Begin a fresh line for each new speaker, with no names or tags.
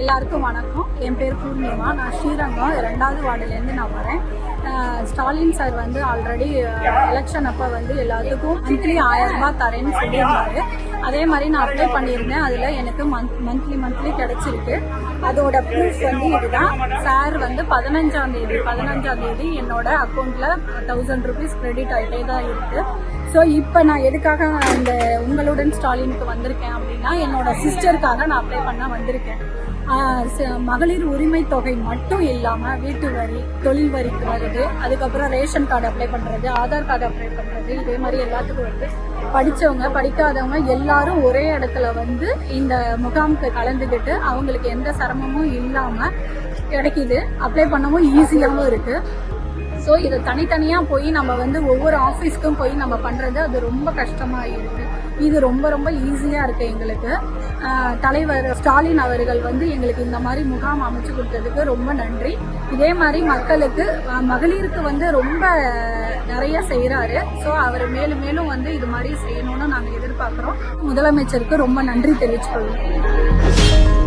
எல்லாருக்கும் வணக்கம். என் பேர் பூர்ணிமா. நான் ஸ்ரீரங்கம். ரெண்டாவது வார்டுலேருந்து நான் வரேன். ஸ்டாலின் சார் வந்து ஆல்ரெடி எலெக்ஷன் அப்போ வந்து எல்லாத்துக்கும் மந்த்லி ஆயிரம் ரூபாய் தரேன்னு சொல்லியிருந்தாரு. அதே மாதிரி நான் அப்ளை பண்ணியிருந்தேன். அதில் எனக்கு மந்த் மந்த்லி மந்த்லி கிடச்சிருக்கு. அதோட ப்ரூஃப் வந்து இதுதான். சார் வந்து பதினஞ்சாம் தேதி பதினஞ்சாம் தேதி என்னோட அக்கௌண்ட்ல தௌசண்ட் ருபீஸ் கிரெடிட் ஆகிட்டே தான் இருக்குது ஸோ இப்போ நான் எதுக்காக இந்த உங்களுடன் ஸ்டாலினுக்கு வந்திருக்கேன் அப்படின்னா என்னோட சிஸ்டருக்காக நான் அப்ளை பண்ண வந்திருக்கேன். ச- மகளிர் உரிமை தொகை மட்டும் இல்லாமல் வீட்டு வரி தொழில் வரிக்கு வருது அதுக்கப்புறம் ரேஷன் கார்டு அப்ளை பண்ணுறது ஆதார் கார்டு அப்ளை பண்ணுறது இதே மாதிரி எல்லாத்துக்கும் வருது படித்தவங்க படிக்காதவங்க எல்லாரும் ஒரே இடத்துல வந்து இந்த முகாமுக்கு கலந்துக்கிட்டு அவங்களுக்கு எந்த சிரமமும் இல்லாமல் கிடைக்கிது. அப்ளை பண்ணவும் ஈஸியாகவும் இருக்குது ஸோ இதை தனித்தனியாக போய் நம்ம வந்து ஒவ்வொரு ஆஃபீஸ்க்கும் போய் நம்ம பண்ணுறது அது ரொம்ப கஷ்டமாக இருக்கு. இது ரொம்ப ரொம்ப ஈஸியாக இருக்குது எங்களுக்கு. தலைவர் ஸ்டாலின் அவர்கள் வந்து எங்களுக்கு இந்த மாதிரி முகாம் அமைச்சு கொடுத்ததுக்கு ரொம்ப நன்றி. இதே மாதிரி மக்களுக்கு மகளிருக்கு வந்து ரொம்ப நிறைய செய்கிறாரு ஸோ அவர் மேலும் மேலும் வந்து இது மாதிரி செய்யணும்னு நாங்கள் எதிர்பார்க்குறோம். முதலமைச்சருக்கு ரொம்ப நன்றி தெரிவிச்சுக்கொள்வோம்